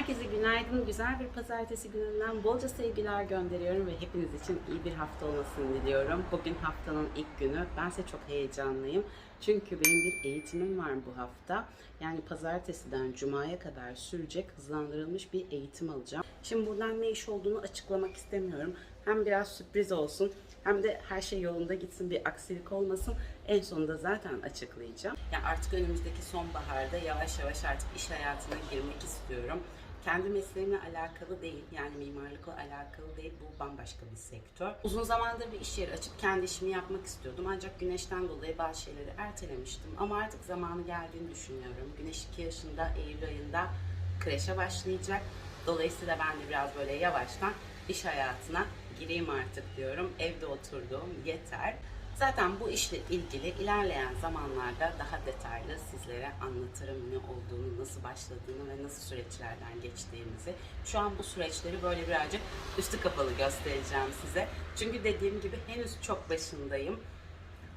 Herkese günaydın. Güzel bir pazartesi gününden bolca sevgiler gönderiyorum ve hepiniz için iyi bir hafta olmasını diliyorum. Bugün haftanın ilk günü. Bense çok heyecanlıyım. Çünkü benim bir eğitimim var bu hafta. Yani pazartesiden cumaya kadar sürecek hızlandırılmış bir eğitim alacağım. Şimdi buradan ne iş olduğunu açıklamak istemiyorum. Hem biraz sürpriz olsun hem de her şey yolunda gitsin bir aksilik olmasın. En sonunda zaten açıklayacağım. Ya artık önümüzdeki sonbaharda yavaş yavaş artık iş hayatına girmek istiyorum. Kendi mesleğimle alakalı değil, yani mimarlıkla alakalı değil, bu bambaşka bir sektör. Uzun zamandır bir iş yeri açıp kendi işimi yapmak istiyordum ancak güneşten dolayı bazı şeyleri ertelemiştim. Ama artık zamanı geldiğini düşünüyorum. Güneş 2 yaşında, Eylül ayında kreşe başlayacak. Dolayısıyla ben de biraz böyle yavaştan iş hayatına gireyim artık diyorum. Evde oturduğum yeter. Zaten bu işle ilgili ilerleyen zamanlarda daha detaylı sizlere anlatırım ne olduğunu, nasıl başladığını ve nasıl süreçlerden geçtiğimizi. Şu an bu süreçleri böyle birazcık üstü kapalı göstereceğim size. Çünkü dediğim gibi henüz çok başındayım.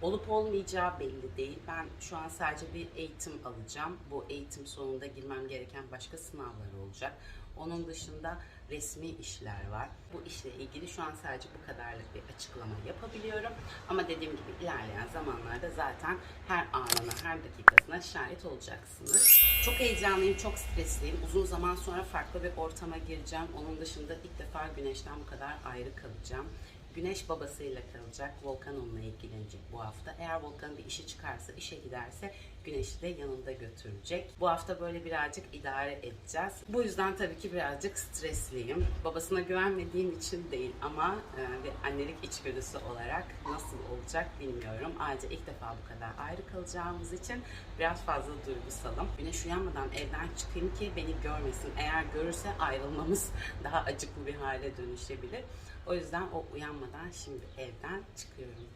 Olup olmayacağı belli değil. Ben şu an sadece bir eğitim alacağım. Bu eğitim sonunda girmem gereken başka sınavlar olacak. Onun dışında resmi işler var. Bu işle ilgili şu an sadece bu kadarlık bir açıklama yapabiliyorum. Ama dediğim gibi ilerleyen zamanlarda zaten her anına, her dakikasına şahit olacaksınız. Çok heyecanlıyım, çok stresliyim. Uzun zaman sonra farklı bir ortama gireceğim. Onun dışında ilk defa güneşten bu kadar ayrı kalacağım. Güneş babasıyla kalacak. Volkan onunla ilgilenecek bu hafta. Eğer Volkan'ın bir işi çıkarsa, işe giderse Güneş'i de yanında götürecek. Bu hafta böyle birazcık idare edeceğiz. Bu yüzden tabii ki birazcık stresliyim. Babasına güvenmediğim için değil ama e, bir annelik içgüdüsü olarak nasıl olacak bilmiyorum. Ayrıca ilk defa bu kadar ayrı kalacağımız için biraz fazla duygusalım. Güneş uyanmadan evden çıkayım ki beni görmesin. Eğer görürse ayrılmamız daha acıklı bir hale dönüşebilir. O yüzden o uyanmadan şimdi evden çıkıyorum.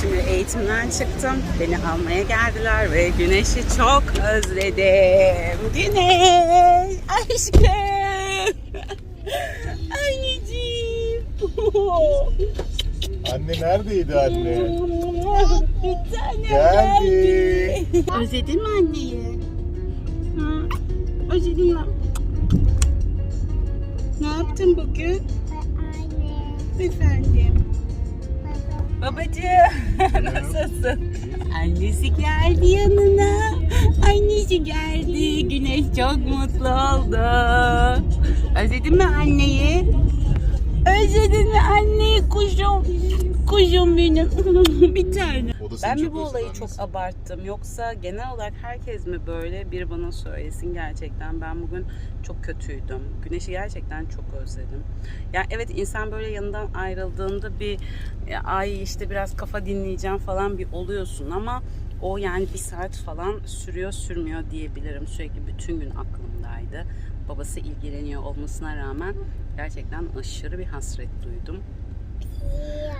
Şimdi eğitimden çıktım. Beni almaya geldiler ve güneşi çok özledim. Güneş, aşkım. Anneciğim. Anne neredeydi anne? Bir tane Geldi. Özledin mi anneyi? Ha? Özledin mi? Ne yaptın bugün? Efendim. Babacığım nasılsın? Annesi geldi yanına. Annesi geldi. Güneş çok mutlu oldu. Özledin mi anneyi? Özledin mi anneyi kuşum? Kuşum benim. bir tane. Seni Ben mi bu olayı çok abarttım yoksa genel olarak herkes mi böyle bir bana söylesin gerçekten ben bugün çok kötüydüm. Güneşi gerçekten çok özledim. Ya evet insan böyle yanından ayrıldığında bir ay işte biraz kafa dinleyeceğim falan bir oluyorsun ama o yani bir saat falan sürüyor sürmüyor diyebilirim. Sürekli bütün gün aklımdaydı. Babası ilgileniyor olmasına rağmen gerçekten aşırı bir hasret duydum.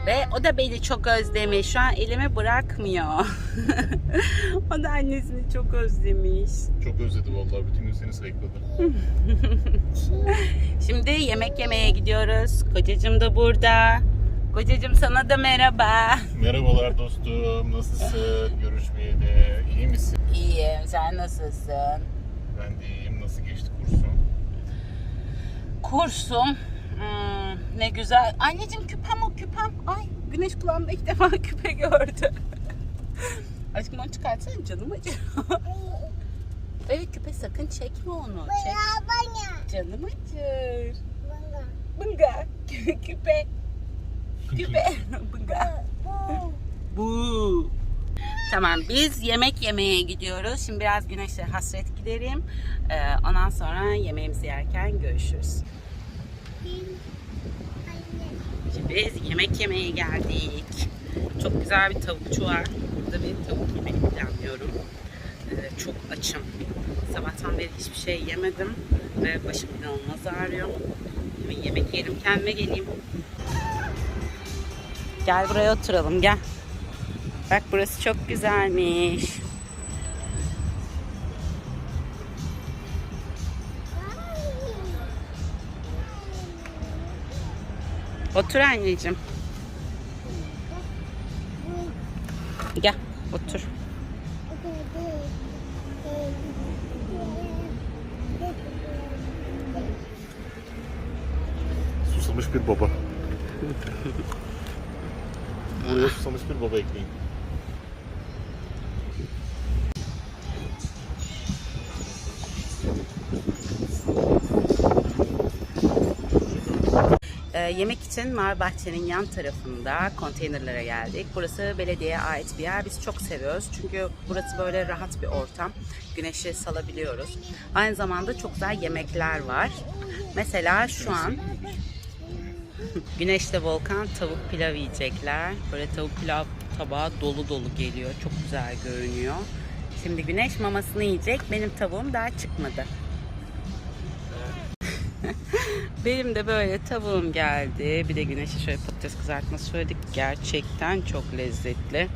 Ve o da beni çok özlemiş. Şu an elimi bırakmıyor. o da annesini çok özlemiş. Çok özledi vallahi bütün gün seni sayıkladı. Şimdi yemek yemeye gidiyoruz. Kocacığım da burada. Kocacığım sana da merhaba. Merhabalar dostum, nasılsın? Görüşmeyeli, iyi misin? İyiyim. Sen nasılsın? Ben de iyiyim, nasıl geçti kursun? Kursum. Hmm, ne güzel. Anneciğim küpem o küpem. Ay güneş kulağımda ilk defa küpe gördü. Aşkım onu çıkartsana canım acıyor. evet küpe sakın çekme onu. Çek. Canım acır. Bunga. Küpe. Küpe. Bunga. Bu. Tamam biz yemek yemeye gidiyoruz. Şimdi biraz güneşe hasret giderim. Ee, ondan sonra yemeğimizi yerken görüşürüz. Biz yemek yemeye geldik. Çok güzel bir tavukçu var. Burada bir tavuk yemeği planlıyorum. Ee, çok açım. Sabahtan beri hiçbir şey yemedim ve başım inanılmaz ağrıyor. Hemen yemek yerim kendime geleyim. Gel buraya oturalım gel. Bak burası çok güzelmiş. Otur anneciğim. Gel otur. Susamış bir baba. Buraya susamış bir baba ekleyin. Yemek için Mavi Bahçe'nin yan tarafında konteynerlere geldik. Burası belediyeye ait bir yer. Biz çok seviyoruz. Çünkü burası böyle rahat bir ortam. Güneşi salabiliyoruz. Aynı zamanda çok güzel yemekler var. Mesela şu an Güneşle Volkan tavuk pilav yiyecekler. Böyle tavuk pilav tabağı dolu dolu geliyor. Çok güzel görünüyor. Şimdi Güneş mamasını yiyecek. Benim tavuğum daha çıkmadı. Benim de böyle tavuğum geldi. Bir de Güneş'e şöyle patates kızartması söyledik. Gerçekten çok lezzetli.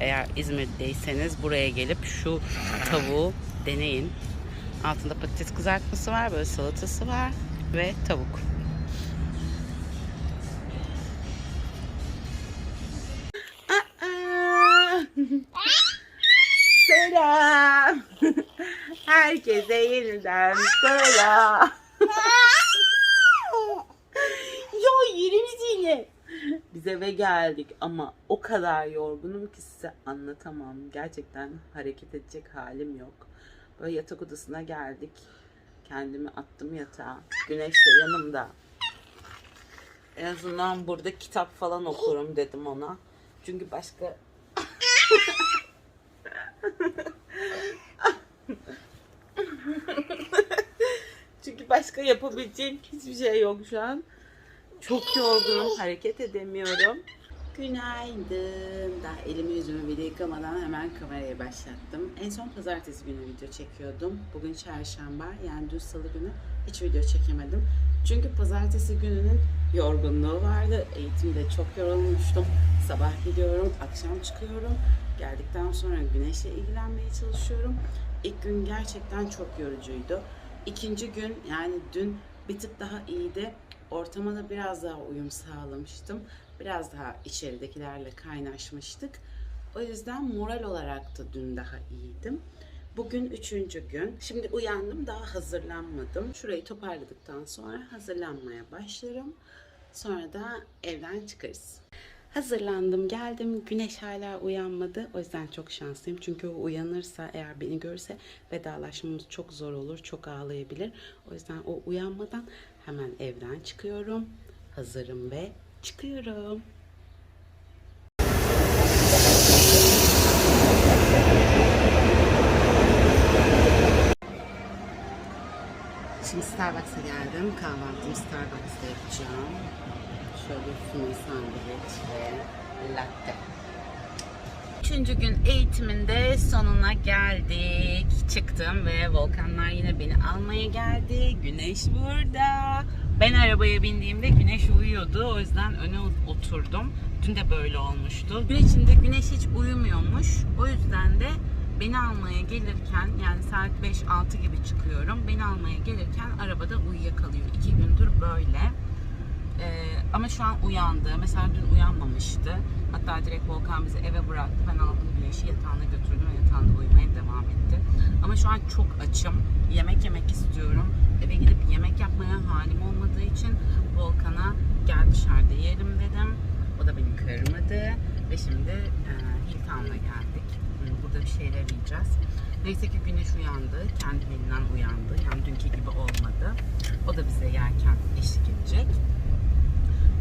Eğer İzmir'deyseniz buraya gelip şu tavuğu deneyin. Altında patates kızartması var, böyle salatası var ve tavuk. Aa! Selam. Herkese yeniden selam. Yerimiz. Biz eve geldik ama o kadar yorgunum ki size anlatamam. Gerçekten hareket edecek halim yok. Böyle yatak odasına geldik. Kendimi attım yatağa. Güneş de yanımda. En azından burada kitap falan okurum dedim ona. Çünkü başka Çünkü başka yapabileceğim hiçbir şey yok şu an. Çok yorgunum, hareket edemiyorum. Günaydın. Daha elimi yüzümü bile yıkamadan hemen kamerayı başlattım. En son pazartesi günü video çekiyordum. Bugün çarşamba yani dün salı günü hiç video çekemedim. Çünkü pazartesi gününün yorgunluğu vardı. Eğitimde çok yorulmuştum. Sabah gidiyorum, akşam çıkıyorum. Geldikten sonra güneşle ilgilenmeye çalışıyorum. İlk gün gerçekten çok yorucuydu. İkinci gün yani dün bir tık daha iyiydi. Ortama da biraz daha uyum sağlamıştım. Biraz daha içeridekilerle kaynaşmıştık. O yüzden moral olarak da dün daha iyiydim. Bugün üçüncü gün. Şimdi uyandım daha hazırlanmadım. Şurayı toparladıktan sonra hazırlanmaya başlarım. Sonra da evden çıkarız. Hazırlandım, geldim. Güneş hala uyanmadı. O yüzden çok şanslıyım. Çünkü o uyanırsa, eğer beni görse vedalaşmamız çok zor olur. Çok ağlayabilir. O yüzden o uyanmadan hemen evden çıkıyorum. Hazırım ve çıkıyorum. Şimdi Starbucks'a geldim. Kahvaltımı Starbucks'ta yapacağım. Şöyle füme sandviç ve latte. Üçüncü gün eğitiminde sonuna geldik. Çıktım ve Volkanlar yine beni almaya geldi. Güneş burada. Ben arabaya bindiğimde güneş uyuyordu. O yüzden öne oturdum. Dün de böyle olmuştu. Gün içinde güneş hiç uyumuyormuş. O yüzden de beni almaya gelirken yani saat 5-6 gibi çıkıyorum. Beni almaya gelirken arabada uyuyakalıyor. İki gündür böyle. Ee, ama şu an uyandı. Mesela dün uyanmamıştı. Hatta direkt Volkan bizi eve bıraktı. Ben aldım güneşi yatağına götürdüm ve yatağında uyumaya devam etti. Ama şu an çok açım. Yemek yemek istiyorum. Eve gidip yemek yapmaya halim olmadığı için Volkan'a gel dışarıda yiyelim dedim. O da beni kırmadı. Ve şimdi e, Hilton'la geldik. Burada bir şeyler yiyeceğiz. Neyse ki güneş uyandı. Kendiliğinden uyandı. Yani dünkü gibi olmadı. O da bize yerken eşlik edecek.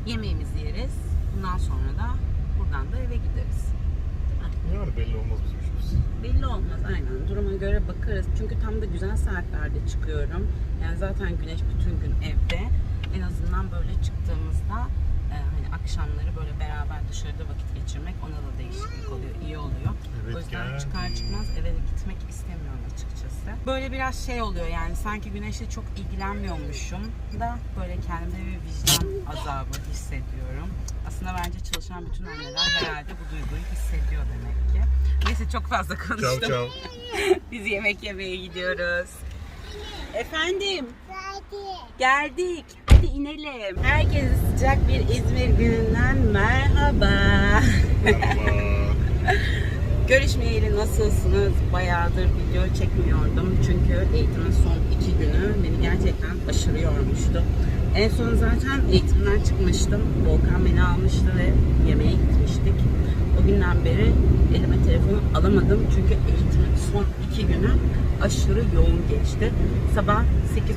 Yemeğimizi yeriz. Bundan sonra da buradan da eve gideriz. Yani belli olmaz bizim işimiz. Belli olmaz aynen. Duruma göre bakarız. Çünkü tam da güzel saatlerde çıkıyorum. Yani zaten güneş bütün gün evde. En azından böyle çıktığımızda e, hani akşamları böyle beraber dışarıda vakit geçirmek ona da değişiklik oluyor, iyi oluyor. Evet, o yüzden gel. çıkar çıkmaz eve gitmek istemiyorum açıkçası. Böyle biraz şey oluyor yani sanki güneşle çok ilgilenmiyormuşum da böyle kendimde bir vicdan azabı hissediyorum. Aslında bence çalışan bütün anneler herhalde bu duyguyu hissediyor demek ki. Neyse çok fazla konuştum. Çav çav. Biz yemek yemeye gidiyoruz. Efendim? Geldik. Hadi inelim. Herkese sıcak bir İzmir gününden merhaba. Merhaba. Görüşmeyeli nasılsınız? Bayağıdır video çekmiyordum. Çünkü eğitimin son iki günü beni gerçekten aşırı yormuştu. En son zaten eğitimden çıkmıştım. Volkan beni almıştı ve yemeğe gitmiştik. O günden beri elime telefonu alamadım. Çünkü eğitimin son iki günü aşırı yoğun geçti. Sabah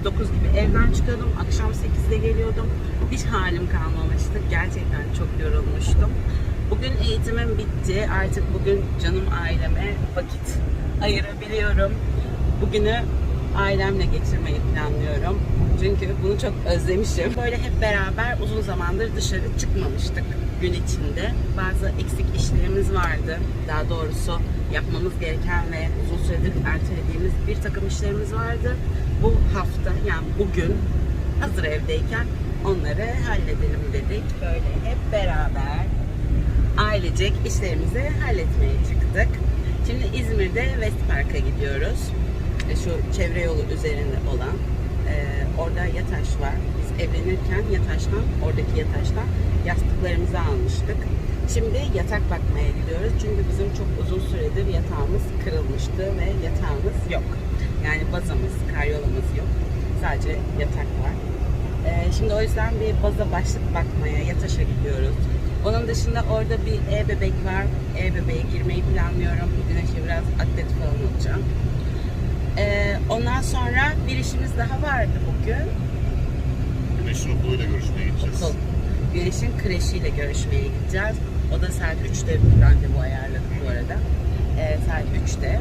8-9 gibi evden çıkıyordum. Akşam 8'de geliyordum. Hiç halim kalmamıştı. Gerçekten çok yorulmuştum. Bugün eğitimim bitti. Artık bugün canım aileme vakit ayırabiliyorum. Bugünü ailemle geçirmeyi planlıyorum. Çünkü bunu çok özlemişim. Böyle hep beraber uzun zamandır dışarı çıkmamıştık gün içinde. Bazı eksik işlerimiz vardı. Daha doğrusu yapmamız gereken ve uzun süredir ertelediğimiz bir takım işlerimiz vardı. Bu hafta yani bugün hazır evdeyken onları halledelim dedik. Böyle hep beraber ailecek işlerimizi halletmeye çıktık. Şimdi İzmir'de West Park'a gidiyoruz. Şu çevre yolu üzerinde olan. E, orada yataş var. Biz evlenirken yataştan, oradaki yataştan yastıklarımızı almıştık. Şimdi yatak bakmaya gidiyoruz. Çünkü bizim çok uzun süredir yatağımız kırılmıştı ve yatağımız yok. Yani bazamız, karyolamız yok. Sadece yatak var. Ee, şimdi o yüzden bir baza başlık bakmaya, yataşa gidiyoruz. Onun dışında orada bir e-bebek var. E-bebeğe girmeyi planlıyorum. Güneşe biraz atlet falan olacağım. Ee, ondan sonra bir işimiz daha vardı bugün. Güneşin okuluyla görüşmeye gideceğiz. Okul. Güneş'in kreşiyle görüşmeye gideceğiz. O da saat 3'te randevu ayarladık bu arada. Ee, saat 3'te.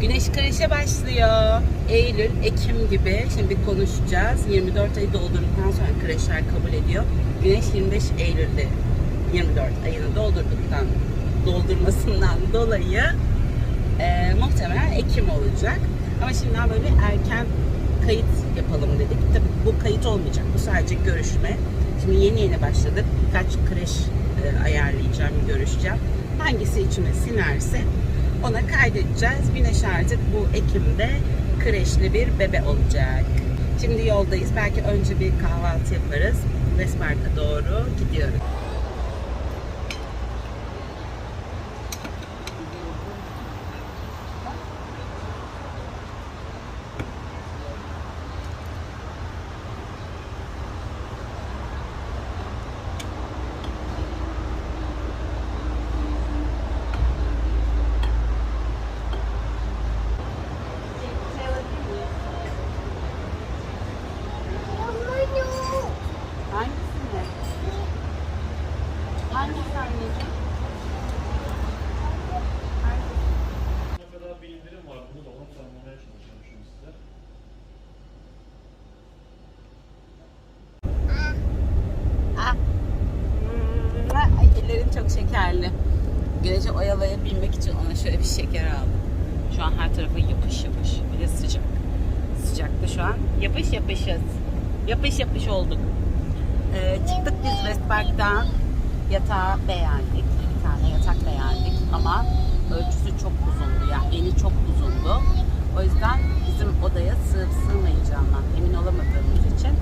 Güneş kreşe başlıyor. Eylül, Ekim gibi. Şimdi konuşacağız. 24 ayı doldurduktan sonra kreşler kabul ediyor. Güneş 25 Eylül'de 24 ayını doldurduktan doldurmasından dolayı e, muhtemelen Ekim olacak. Ama şimdiden böyle bir erken kayıt yapalım dedik. Tabii bu kayıt olmayacak. Bu sadece görüşme. Şimdi yeni yeni başladık. Birkaç kreş e, ayarlayacağım, görüşeceğim. Hangisi içime sinerse ona kaydedeceğiz. Güneş artık bu Ekim'de kreşli bir bebe olacak. Şimdi yoldayız. Belki önce bir kahvaltı yaparız. West Park'a doğru gidiyoruz. Hangisini? Hangisi anneciğim? Ne kadar bir indirim var bunu da onu tanımlamaya çalışıyorum şimdi size. Ah. Hmm, Ay, ellerin çok şekerli. Güneşe oyalayabilmek için ona şöyle bir şeker aldım. Şu an her tarafı yapış yapış. Bir de sıcak. Sıcakta şu an. Yapış yapışız. Yapış yapış olduk. Ee, çıktık biz West Park'tan. Yatağı beğendik. Bir tane yatak beğendik ama ölçüsü çok uzundu. Yani eni çok uzundu. O yüzden bizim odaya sığıp sığmayacağından emin olamadığımız için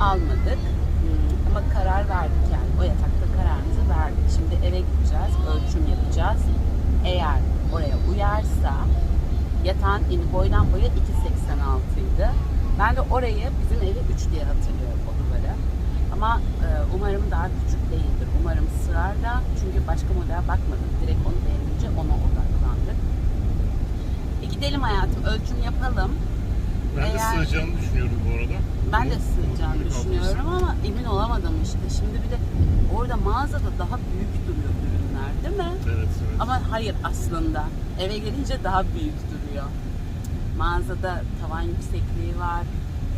almadık. Hmm, Ama karar verdik yani. O yatakta kararımızı verdik. Şimdi eve gideceğiz. Ölçüm yapacağız. Eğer oraya uyarsa yatağın eni boydan boya 2.86 idi. Ben de orayı bizim evi 3 diye hatırlıyorum o duvarı. Ama e, umarım daha küçük değildir. Umarım sığar da çünkü başka model bakmadık. Direkt onu beğenince ona odaklandık. E gidelim hayatım ölçüm yapalım. Ben de Eğer- sığacağını düşünüyorum bu arada. Ben de sığacağını düşünüyorum ama emin olamadım işte. Şimdi bir de orada mağazada daha büyük duruyor ürünler değil mi? Evet, evet. Ama hayır aslında. Eve gelince daha büyük duruyor. Mağazada tavan yüksekliği var.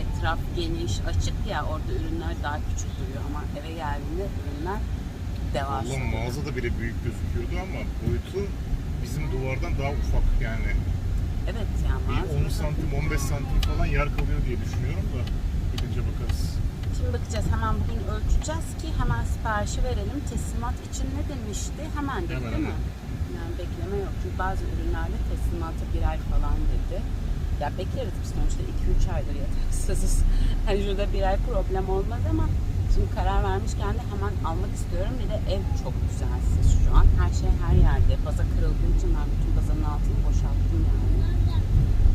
etraf geniş, açık ya orada ürünler daha küçük duruyor ama eve geldiğinde ürünler devasa. Ulan mağazada bile büyük gözüküyordu ama boyutu bizim duvardan daha ufak yani. Evet yani Bir 10 mağazada- santim 15 santim falan yer kalıyor diye düşünüyorum da gidince bakarız. Şimdi bakacağız hemen bugün ölçeceğiz ki hemen siparişi verelim. Teslimat için ne demişti? Hemen dedi Hemen, değil mi? Yani bekleme yok. Çünkü bazı ürünlerde teslimatı bir ay falan dedi. Ya bekleriz biz sonuçta 2-3 aydır yataksızız. Hani şurada bir ay problem olmaz ama şimdi karar vermişken de hemen almak istiyorum. Bir de ev çok düzensiz şu an. Her şey her yerde. Baza kırıldığı için ben bütün bazanın altını boşalttım yani.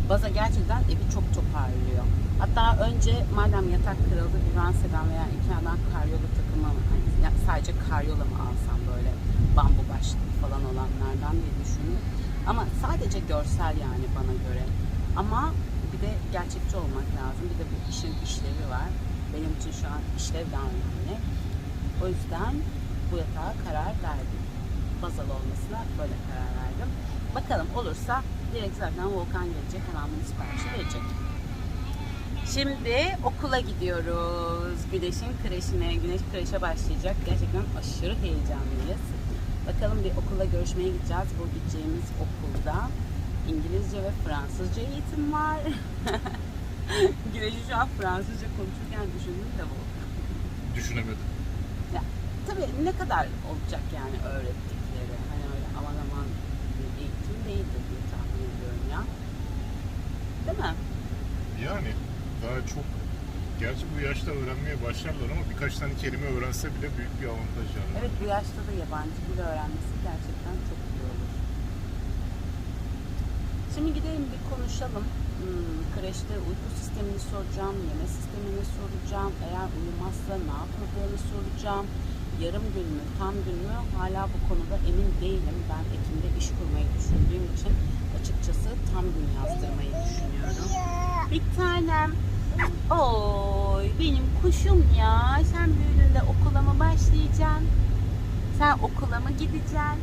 Baza gerçekten evi çok toparlıyor. Hatta önce madem yatak kırıldı bir Ranse'den veya Ikea'dan karyola takımı hani ya sadece karyola mı alsam böyle bambu başlıklı falan olanlardan diye düşündüm. Ama sadece görsel yani bana göre. Ama bir de gerçekçi olmak lazım. Bir de bu işin işlevi var. Benim için şu an işlev daha önemli. O yüzden bu yatağa karar verdim. Bazalı olmasına böyle karar verdim. Bakalım olursa direkt zaten Volkan gelecek. Hemen bunu siparişi verecek. Şimdi okula gidiyoruz. Güneşin kreşine. Güneş kreşe başlayacak. Gerçekten aşırı heyecanlıyız. Bakalım bir okula görüşmeye gideceğiz. Bu gideceğimiz okulda İngilizce ve Fransızca eğitim var. Güneş'i şu an Fransızca konuşurken düşündüm de bu. Düşünemedim. Tabii ne kadar olacak yani öğrettikleri. Hani öyle aman aman bir eğitim değildir diye tahmin ediyorum ya. Değil mi? Yani daha çok Gerçi bu yaşta öğrenmeye başlarlar ama birkaç tane kelime öğrense bile büyük bir avantaj yani. Evet bu yaşta da yabancı dil öğrenmesi gerçekten çok. Şimdi gidelim bir konuşalım. Hmm, kreşte uyku sistemini soracağım, yeme sistemini soracağım. Eğer uyumazsa ne yapıldığını soracağım. Yarım gün mü, tam gün mü hala bu konuda emin değilim. Ben Ekim'de iş kurmayı düşündüğüm için açıkçası tam gün yazdırmayı düşünüyorum. Bir tanem. Oy benim kuşum ya. Sen büyüdüğünde okula mı başlayacaksın? Sen okula mı gideceksin?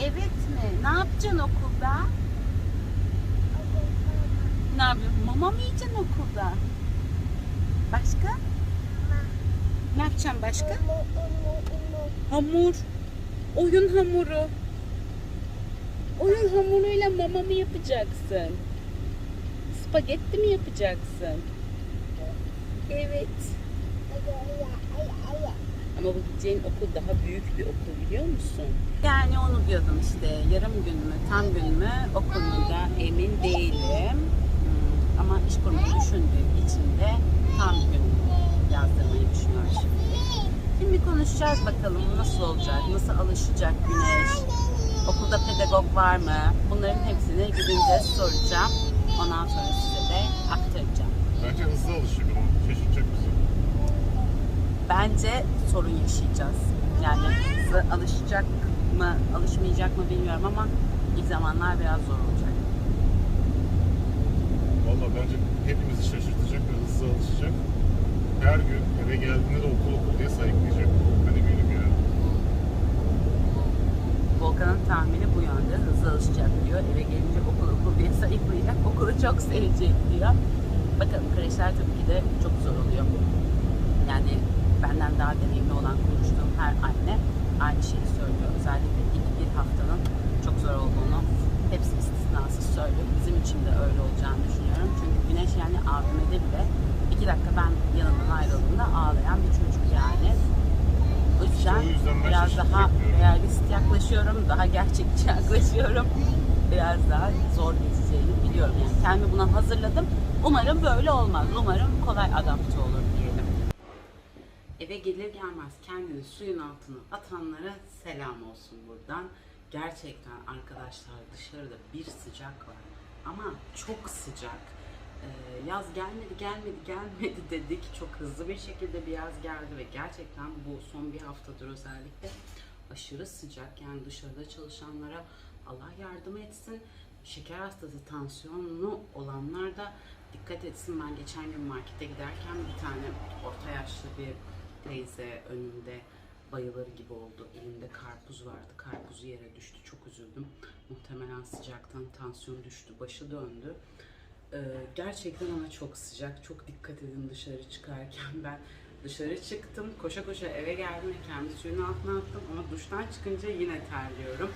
Evet mi? Ne yapacaksın okulda? Ne yapıyorsun? Mama mı yiyeceksin okulda? Başka? Ne yapacaksın başka? Hamur. Oyun hamuru. Oyun hamuruyla mama mı yapacaksın? Spagetti mi yapacaksın? Evet. Ama bu gideceğin okul daha büyük bir okul biliyor musun? Yani onu diyordum işte yarım gün mü tam gün mü o konuda emin değilim. Hmm, Ama iş kurmayı düşündüğüm için de tam gün yazdırmayı düşünüyorum şimdi. Şimdi konuşacağız bakalım nasıl olacak, nasıl alışacak Güneş, okulda pedagog var mı? Bunların hepsini gidince soracağım. Ondan sonra size de aktaracağım. Bence hızlı alışır ama şaşıracak bizi. bence sorun yaşayacağız. Yani alışacak mı, alışmayacak mı bilmiyorum ama ilk zamanlar biraz zor olacak. Valla bence hepimizi şaşırtacak ve hızlı alışacak. Her gün eve geldiğinde de okul okul diye sayıklayacak. Ben eminim yani. Volkan'ın tahmini bu yönde. Hızlı alışacak diyor. Eve gelince okul okul diye sayıklayacak. Okulu çok sevecek diyor. Bakalım kreşler tabii ki de çok zor oluyor. Yani benden daha deneyimli olan konuştuğum her anne aynı şeyi söylüyor. Özellikle ilk bir haftanın çok zor olduğunu hepsi istisnasız söylüyor. Bizim için de öyle olacağını düşünüyorum. Çünkü Güneş yani AVM'de bile iki dakika ben yanından ayrıldığımda ağlayan bir çocuk yani. O yüzden, o yüzden biraz daha realist yaklaşıyorum, daha gerçekçi yaklaşıyorum. Biraz daha zor geçeceğini biliyorum. Yani kendimi buna hazırladım. Umarım böyle olmaz. Umarım kolay adapte olur. Eve gelir gelmez kendini suyun altına atanlara selam olsun buradan. Gerçekten arkadaşlar dışarıda bir sıcak var ama çok sıcak. Ee, yaz gelmedi gelmedi gelmedi dedik. Çok hızlı bir şekilde bir yaz geldi ve gerçekten bu son bir haftadır özellikle aşırı sıcak. Yani dışarıda çalışanlara Allah yardım etsin. Şeker hastası, tansiyonlu olanlar da dikkat etsin. Ben geçen gün markete giderken bir tane orta yaşlı bir teyze önümde bayılır gibi oldu. Elinde karpuz vardı. Karpuzu yere düştü. Çok üzüldüm. Muhtemelen sıcaktan tansiyon düştü. Başı döndü. Ee, gerçekten ama çok sıcak. Çok dikkat edin dışarı çıkarken. Ben dışarı çıktım. Koşa koşa eve geldim ve kendi suyun altına attım. Ama duştan çıkınca yine terliyorum.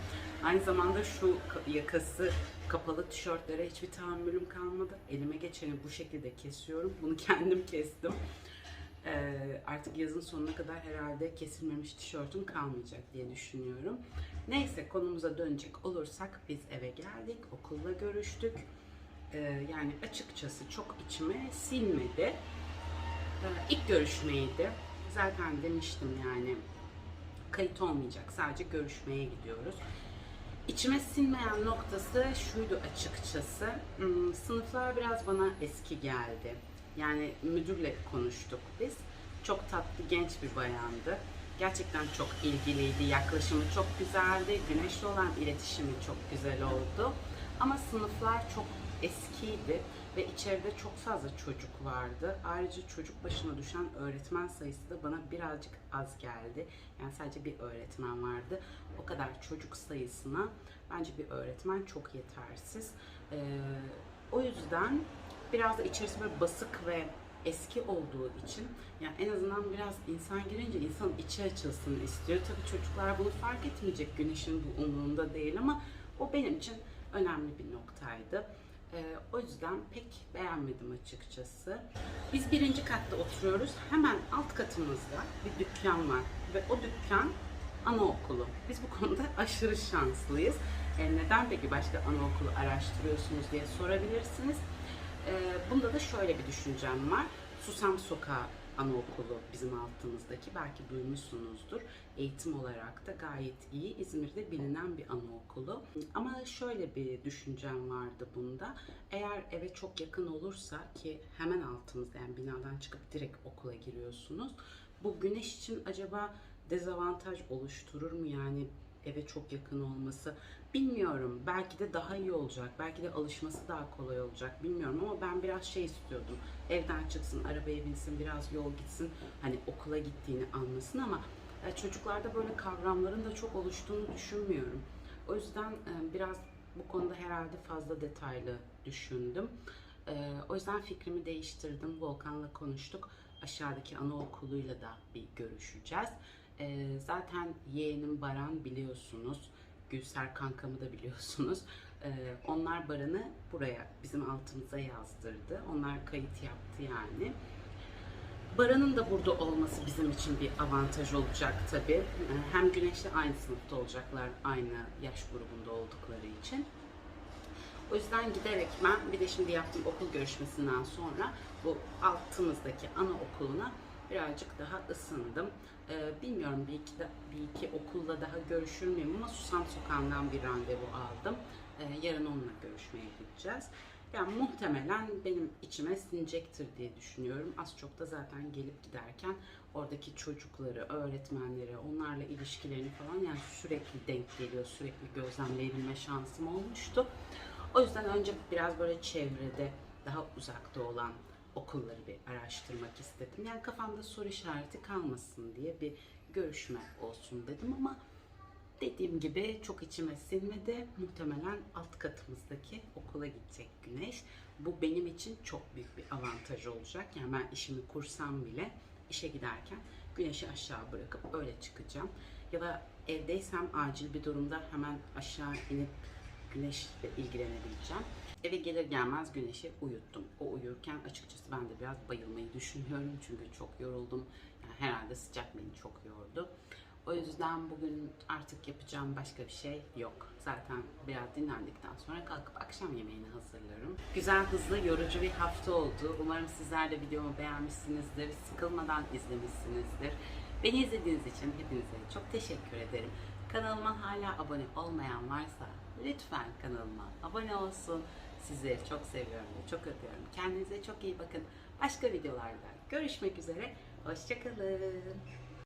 Aynı zamanda şu ka- yakası kapalı tişörtlere hiçbir tahammülüm kalmadı. Elime geçeni bu şekilde kesiyorum. Bunu kendim kestim. Ee, artık yazın sonuna kadar herhalde kesilmemiş tişörtüm kalmayacak diye düşünüyorum. Neyse konumuza dönecek olursak biz eve geldik, okulla görüştük. Ee, yani açıkçası çok içime sinmedi. Ee, ilk görüşmeydi. Zaten demiştim yani kayıt olmayacak. Sadece görüşmeye gidiyoruz. İçime sinmeyen noktası şuydu açıkçası. Hmm, Sınıflar biraz bana eski geldi. Yani müdürle konuştuk biz. Çok tatlı genç bir bayandı. Gerçekten çok ilgiliydi. Yaklaşımı çok güzeldi. Güneşle olan iletişimi çok güzel oldu. Ama sınıflar çok eskiydi ve içeride çok fazla çocuk vardı. Ayrıca çocuk başına düşen öğretmen sayısı da bana birazcık az geldi. Yani sadece bir öğretmen vardı. O kadar çocuk sayısına bence bir öğretmen çok yetersiz. Ee, o yüzden biraz da içerisi böyle basık ve eski olduğu için yani en azından biraz insan girince insanın içi açılsın istiyor. Tabii çocuklar bunu fark etmeyecek güneşin bu umurunda değil ama o benim için önemli bir noktaydı. Ee, o yüzden pek beğenmedim açıkçası. Biz birinci katta oturuyoruz. Hemen alt katımızda bir dükkan var ve o dükkan anaokulu. Biz bu konuda aşırı şanslıyız. Ee, neden peki başka anaokulu araştırıyorsunuz diye sorabilirsiniz. Ee, bunda da şöyle bir düşüncem var. Susam Sokağı Anaokulu bizim altımızdaki belki duymuşsunuzdur. Eğitim olarak da gayet iyi. İzmir'de bilinen bir anaokulu. Ama şöyle bir düşüncem vardı bunda. Eğer eve çok yakın olursa ki hemen altımızda yani binadan çıkıp direkt okula giriyorsunuz. Bu güneş için acaba dezavantaj oluşturur mu yani eve çok yakın olması? Bilmiyorum. Belki de daha iyi olacak. Belki de alışması daha kolay olacak. Bilmiyorum ama ben biraz şey istiyordum. Evden çıksın, arabaya binsin, biraz yol gitsin. Hani okula gittiğini anlasın ama e, çocuklarda böyle kavramların da çok oluştuğunu düşünmüyorum. O yüzden e, biraz bu konuda herhalde fazla detaylı düşündüm. E, o yüzden fikrimi değiştirdim. Volkan'la konuştuk. Aşağıdaki anaokuluyla da bir görüşeceğiz. E, zaten yeğenim Baran biliyorsunuz. Gülser kankamı da biliyorsunuz. Ee, onlar Baran'ı buraya bizim altımıza yazdırdı. Onlar kayıt yaptı yani. Baran'ın da burada olması bizim için bir avantaj olacak tabii. Ee, Hem Güneş'le aynı sınıfta olacaklar, aynı yaş grubunda oldukları için. O yüzden giderek ben bir de şimdi yaptığım okul görüşmesinden sonra bu altımızdaki anaokuluna birazcık daha ısındım. Ee, bilmiyorum bir iki, de, bir iki okulla daha görüşür müyüm ama Susam Sokağı'ndan bir randevu aldım. Ee, yarın onunla görüşmeye gideceğiz. Yani muhtemelen benim içime sinecektir diye düşünüyorum. Az çok da zaten gelip giderken oradaki çocukları, öğretmenleri, onlarla ilişkilerini falan yani sürekli denk geliyor, sürekli gözlemleyebilme şansım olmuştu. O yüzden önce biraz böyle çevrede, daha uzakta olan okulları bir araştırmak istedim. Yani kafamda soru işareti kalmasın diye bir görüşme olsun dedim ama dediğim gibi çok içime sinmedi. Muhtemelen alt katımızdaki okula gidecek Güneş. Bu benim için çok büyük bir avantaj olacak. Yani ben işimi kursam bile işe giderken Güneş'i aşağı bırakıp öyle çıkacağım. Ya da evdeysem acil bir durumda hemen aşağı inip güneşle ilgilenebileceğim. Eve gelir gelmez güneşi uyuttum. O uyurken açıkçası ben de biraz bayılmayı düşünüyorum çünkü çok yoruldum. Yani herhalde sıcak beni çok yordu. O yüzden bugün artık yapacağım başka bir şey yok. Zaten biraz dinlendikten sonra kalkıp akşam yemeğini hazırlarım. Güzel, hızlı, yorucu bir hafta oldu. Umarım sizler de videomu beğenmişsinizdir, sıkılmadan izlemişsinizdir. Beni izlediğiniz için hepinize çok teşekkür ederim. Kanalıma hala abone olmayan varsa lütfen kanalıma abone olsun. Sizleri çok seviyorum çok öpüyorum. Kendinize çok iyi bakın. Başka videolarda görüşmek üzere. Hoşçakalın.